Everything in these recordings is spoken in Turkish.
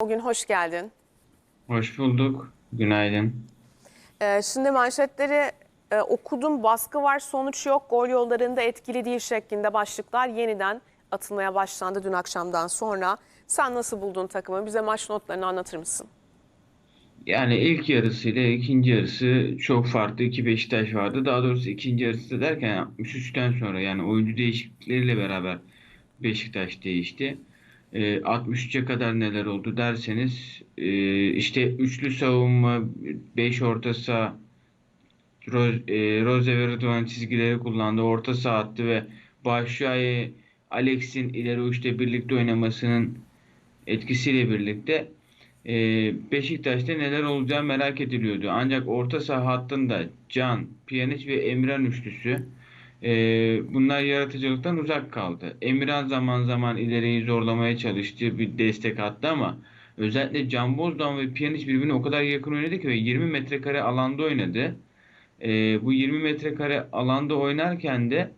Bugün hoş geldin. Hoş bulduk. Günaydın. Ee, şimdi manşetleri e, okudum. Baskı var, sonuç yok. Gol yollarında etkili değil şeklinde başlıklar yeniden atılmaya başlandı dün akşamdan sonra. Sen nasıl buldun takımı? Bize maç notlarını anlatır mısın? Yani ilk yarısıyla ikinci yarısı çok farklı. İki Beşiktaş vardı. Daha doğrusu ikinci yarısı derken 63'ten sonra yani oyuncu değişiklikleriyle beraber Beşiktaş değişti. Ee, 63'e kadar neler oldu derseniz e, işte üçlü savunma, 5 orta saha, Roz, e, Rose ve Rıdvan çizgileri kullandı. Orta saha attı ve Başşuay'ı Alex'in ileri uçta birlikte oynamasının etkisiyle birlikte e, Beşiktaş'ta neler olacağı merak ediliyordu. Ancak orta saha hattında Can, Pjanic ve Emirhan üçlüsü e, bunlar yaratıcılıktan uzak kaldı. Emirhan zaman zaman ileriyi zorlamaya çalıştı, bir destek attı ama özellikle Can Bozdoğan ve Pjanic birbirine o kadar yakın oynadı ki ve 20 metrekare alanda oynadı. E, bu 20 metrekare alanda oynarken de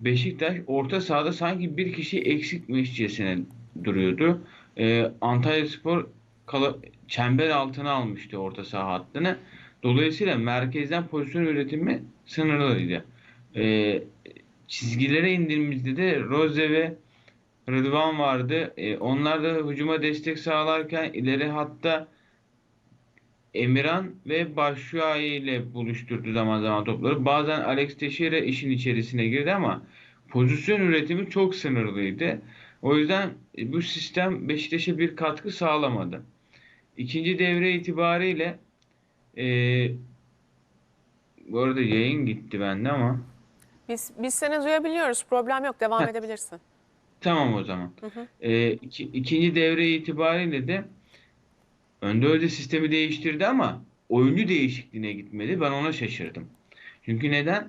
Beşiktaş orta sahada sanki bir kişi eksikmişçesine duruyordu. Ee, Antalyaspor kala, çember altına almıştı orta saha hattını. Dolayısıyla merkezden pozisyon üretimi sınırlıydı. Ee, çizgilere indiğimizde de Rose ve Rıdvan vardı. Ee, onlar da hücuma destek sağlarken ileri hatta Emirhan ve Başşuayi ile buluşturdu zaman zaman topları. Bazen Alex Teixeira işin içerisine girdi ama pozisyon üretimi çok sınırlıydı. O yüzden e, bu sistem Beşiktaş'a bir katkı sağlamadı. İkinci devre itibariyle e, bu arada yayın gitti bende ama Biz, biz seni duyabiliyoruz. Problem yok. Devam Heh. edebilirsin. tamam o zaman. Hı hı. E, iki- ikinci devre itibariyle de Önde Hoca sistemi değiştirdi ama oyuncu değişikliğine gitmedi. Ben ona şaşırdım. Çünkü neden?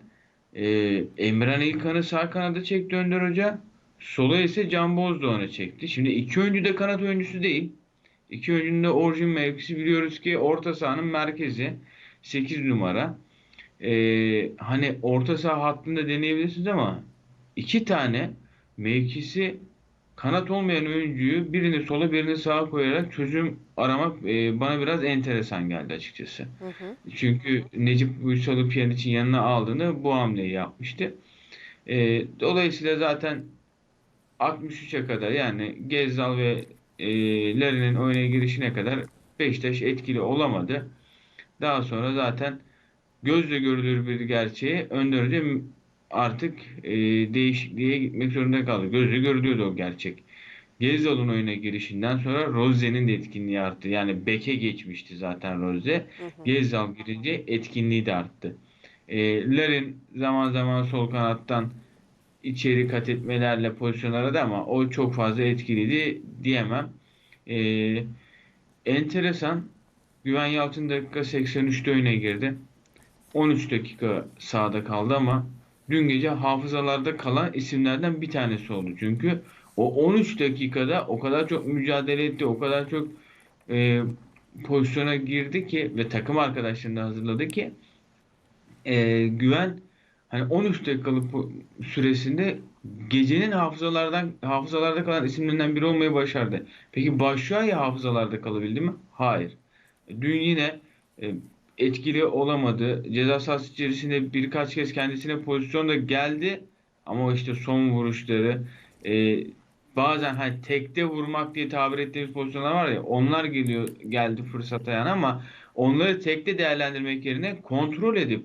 Ee, Emran İlkan'ı sağ kanada çekti Önder Hoca. Sola ise Can Bozdoğan'ı çekti. Şimdi iki oyuncu da kanat oyuncusu değil. İki oyuncunun da orijin mevkisi biliyoruz ki orta sahanın merkezi. 8 numara. Ee, hani orta saha hattında deneyebilirsiniz ama iki tane mevkisi kanat olmayan oyuncuyu birini sola birini sağa koyarak çözüm aramak e, bana biraz enteresan geldi açıkçası. Hı hı. Çünkü Necip Uysal'ı Pjanic'in yanına aldığını bu hamleyi yapmıştı. E, dolayısıyla zaten 63'e kadar yani Gezzal ve e, Larin'in oyuna girişine kadar Beşiktaş etkili olamadı. Daha sonra zaten gözle görülür bir gerçeği Önder Hoca artık e, değişikliğe gitmek zorunda kaldı. Gözle görülüyordu o gerçek. Gezzal'ın oyuna girişinden sonra Roze'nin de etkinliği arttı. Yani beke geçmişti zaten Roze. Gezzal girince etkinliği de arttı. E, Larin zaman zaman sol kanattan içeri kat etmelerle pozisyon aradı ama o çok fazla etkiliydi diyemem. E, enteresan. Güven Yalçın dakika 83'te oyuna girdi. 13 dakika sahada kaldı ama dün gece hafızalarda kalan isimlerden bir tanesi oldu. Çünkü o 13 dakikada o kadar çok mücadele etti, o kadar çok e, pozisyona girdi ki ve takım arkadaşlarını da hazırladı ki e, güven hani 13 dakikalık süresinde gecenin hafızalardan hafızalarda kalan isimlerinden biri olmayı başardı. Peki Başşuay hafızalarda kalabildi mi? Hayır. Dün yine e, etkili olamadı. Ceza sahası içerisinde birkaç kez kendisine pozisyonda geldi ama işte son vuruşları e, bazen hani tekte vurmak diye tabir ettiğimiz pozisyonlar var ya onlar geliyor geldi fırsat ayağına ama onları tekte değerlendirmek yerine kontrol edip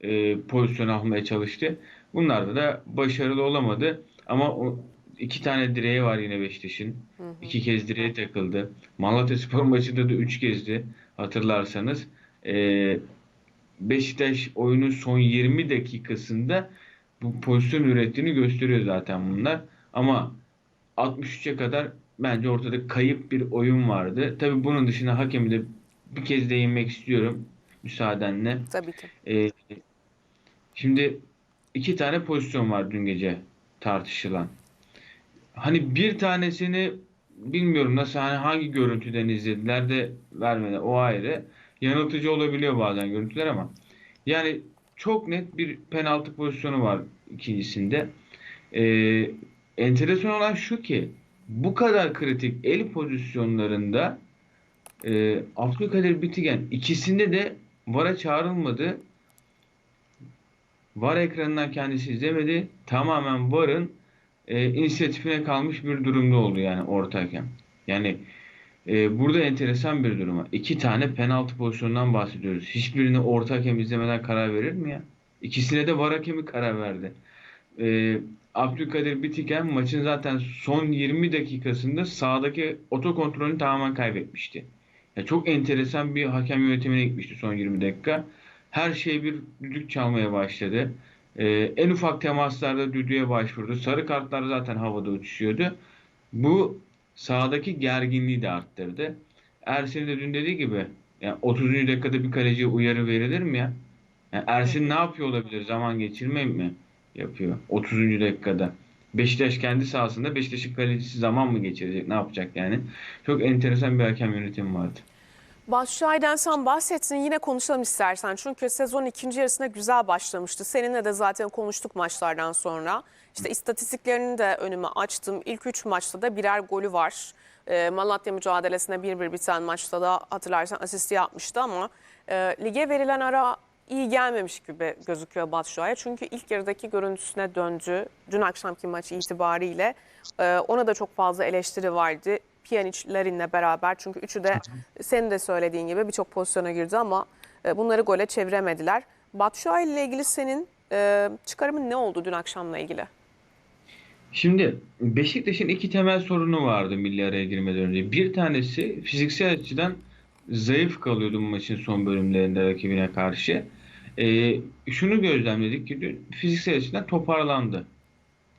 e, pozisyon almaya çalıştı. Bunlarda da başarılı olamadı. Ama o iki tane direği var yine Beşiktaş'ın. İki kez direğe takıldı. Malatyaspor maçında da üç kezdi hatırlarsanız. E, Beşiktaş oyunun son 20 dakikasında bu pozisyon ürettiğini gösteriyor zaten bunlar. Ama 63'e kadar bence ortada kayıp bir oyun vardı. Tabii bunun dışında hakemi de bir kez değinmek istiyorum müsaadenle. Tabii ki. Ee, şimdi iki tane pozisyon var dün gece tartışılan. Hani bir tanesini bilmiyorum nasıl hani hangi görüntüden izlediler de vermedi o ayrı. Yanıltıcı olabiliyor bazen görüntüler ama yani çok net bir penaltı pozisyonu var ikincisinde. Ee, enteresan olan şu ki bu kadar kritik el pozisyonlarında e, Abdülkadir Bitigen ikisinde de VAR'a çağrılmadı. VAR ekranından kendisi izlemedi. Tamamen VAR'ın e, inisiyatifine kalmış bir durumda oldu yani orta hakem. Yani e, burada enteresan bir durum var. İki tane penaltı pozisyonundan bahsediyoruz. Hiçbirini orta hakem izlemeden karar verir mi ya? İkisine de VAR hakemi karar verdi. E, Abdülkadir Bitiken maçın zaten son 20 dakikasında sahadaki otokontrolünü tamamen kaybetmişti. Ya çok enteresan bir hakem yönetimine gitmişti son 20 dakika. Her şey bir düdük çalmaya başladı. Ee, en ufak temaslarda düdüğe başvurdu. Sarı kartlar zaten havada uçuşuyordu. Bu sahadaki gerginliği de arttırdı. Ersin de dün dediği gibi yani 30. dakikada bir kaleciye uyarı verilir mi ya? Yani Ersin ne yapıyor olabilir? Zaman geçirme mi yapıyor 30. dakikada? Beşiktaş kendi sahasında Beşiktaş'ın kalecisi zaman mı geçirecek? Ne yapacak yani? Çok enteresan bir hakem yönetimi vardı. Başşuay'dan sen bahsettin yine konuşalım istersen. Çünkü sezon ikinci yarısına güzel başlamıştı. Seninle de zaten konuştuk maçlardan sonra. İşte istatistiklerini de önüme açtım. İlk üç maçta da birer golü var. Ee, Malatya mücadelesine 1-1 biten maçta da hatırlarsan asisti yapmıştı ama e, lige verilen ara iyi gelmemiş gibi gözüküyor Batshuayi. Çünkü ilk yarıdaki görüntüsüne döndü. Dün akşamki maç itibariyle e, ona da çok fazla eleştiri vardı. Pjanic, Larin'le beraber. Çünkü üçü de senin de söylediğin gibi birçok pozisyona girdi ama e, bunları gole çeviremediler. Batshuayi ile ilgili senin e, çıkarımın ne oldu dün akşamla ilgili? Şimdi Beşiktaş'ın iki temel sorunu vardı milli araya girmeden önce. Bir tanesi fiziksel açıdan zayıf kalıyordu bu maçın son bölümlerinde rakibine karşı. Ee, şunu gözlemledik ki dün fiziksel açıdan toparlandı.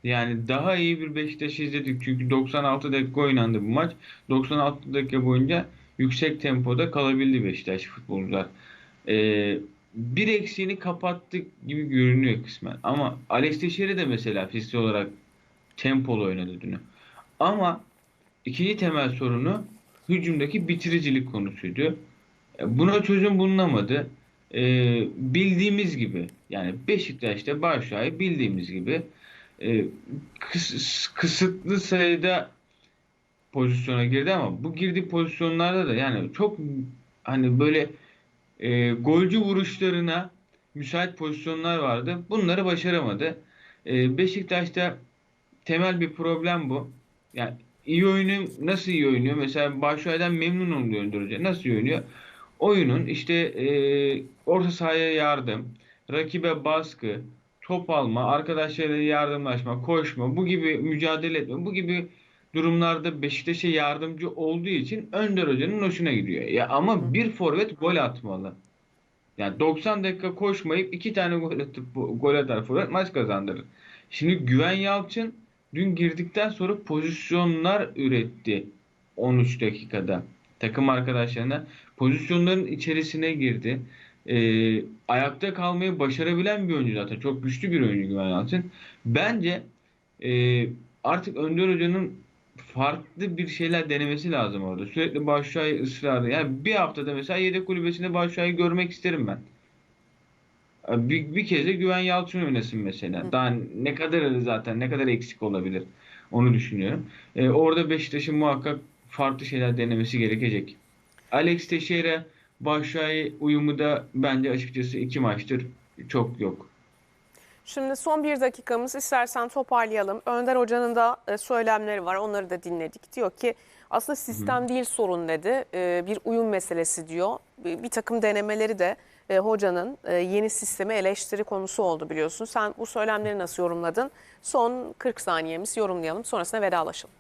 Yani daha iyi bir Beşiktaş izledik. Çünkü 96 dakika oynandı bu maç. 96 dakika boyunca yüksek tempoda kalabildi Beşiktaş futbolcular. Ee, bir eksiğini kapattık gibi görünüyor kısmen. Ama Alex Teixeira de mesela fiziksel olarak tempolu oynadı dün. Ama ikinci temel sorunu hücumdaki bitiricilik konusuydu. E, Buna çözüm bulunamadı. Ee, bildiğimiz gibi yani Beşiktaş'ta Başakşehir bildiğimiz gibi e, kıs- kısıtlı sayıda pozisyona girdi ama bu girdiği pozisyonlarda da yani çok hani böyle e, golcü vuruşlarına müsait pozisyonlar vardı. Bunları başaramadı. E, Beşiktaş'ta temel bir problem bu. Yani iyi oyunu nasıl iyi oynuyor? Mesela Başakşehir'den memnun oluyor Hoca. Nasıl iyi oynuyor? Oyunun işte e, orta sahaya yardım, rakibe baskı, top alma, arkadaşlarıyla yardımlaşma, koşma, bu gibi mücadele etme, bu gibi durumlarda Beşiktaş'a yardımcı olduğu için Önder Hoca'nın hoşuna gidiyor. Ya ama bir forvet gol atmalı. Yani 90 dakika koşmayıp iki tane gol atıp gol atar forvet maç kazandırır. Şimdi Güven Yalçın dün girdikten sonra pozisyonlar üretti 13 dakikada. Takım arkadaşlarına pozisyonların içerisine girdi. Ee, ayakta kalmayı başarabilen bir oyuncu zaten. Çok güçlü bir oyuncu Güven Yalçın. Bence e, artık Önder Hoca'nın farklı bir şeyler denemesi lazım orada. Sürekli Başşuay'ı ısrarlı. Yani bir haftada mesela yedek kulübesinde Başşuay'ı görmek isterim ben. Bir, bir kez de Güven Yalçın oynasın mesela. Daha ne kadar zaten ne kadar eksik olabilir onu düşünüyorum. Ee, orada Beşiktaş'ın muhakkak farklı şeyler denemesi gerekecek. Alex Teixeira Başşuay uyumu da bence açıkçası iki maçtır çok yok. Şimdi son bir dakikamız istersen toparlayalım. Önder Hoca'nın da e, söylemleri var onları da dinledik. Diyor ki aslında sistem değil sorun dedi. E, Bir uyum meselesi diyor. Bir takım denemeleri de e, hocanın yeni sistemi eleştiri konusu oldu biliyorsun. Sen bu söylemleri nasıl yorumladın? Son 40 saniyemiz yorumlayalım sonrasında vedalaşalım.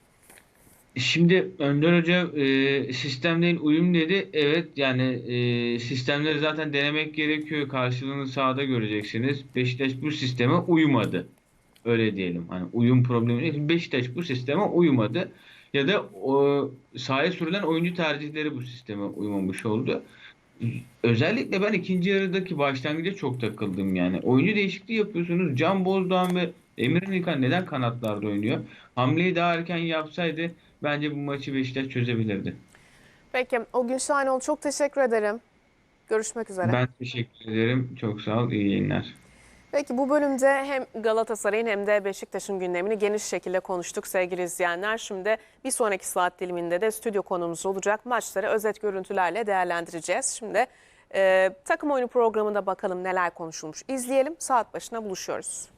Şimdi Önder Hoca e, sistemden uyum dedi. Evet yani e, sistemleri zaten denemek gerekiyor. Karşılığını sahada göreceksiniz. Beşiktaş bu sisteme uymadı. Öyle diyelim. Hani uyum problemi değil. Beşiktaş bu sisteme uymadı. Ya da o, sahaya sürülen oyuncu tercihleri bu sisteme uymamış oldu. Özellikle ben ikinci yarıdaki başlangıca çok takıldım yani. Oyuncu değişikliği yapıyorsunuz. Can Bozdoğan ve Emre Nilkan neden kanatlarda oynuyor? Hamleyi daha erken yapsaydı bence bu maçı Beşiktaş çözebilirdi. Peki o gün Şahinoğlu çok teşekkür ederim. Görüşmek üzere. Ben teşekkür ederim. Çok sağ ol. İyi yayınlar. Peki bu bölümde hem Galatasaray'ın hem de Beşiktaş'ın gündemini geniş şekilde konuştuk sevgili izleyenler. Şimdi bir sonraki saat diliminde de stüdyo konumuz olacak. Maçları özet görüntülerle değerlendireceğiz. Şimdi e, takım oyunu programında bakalım neler konuşulmuş. İzleyelim saat başına buluşuyoruz.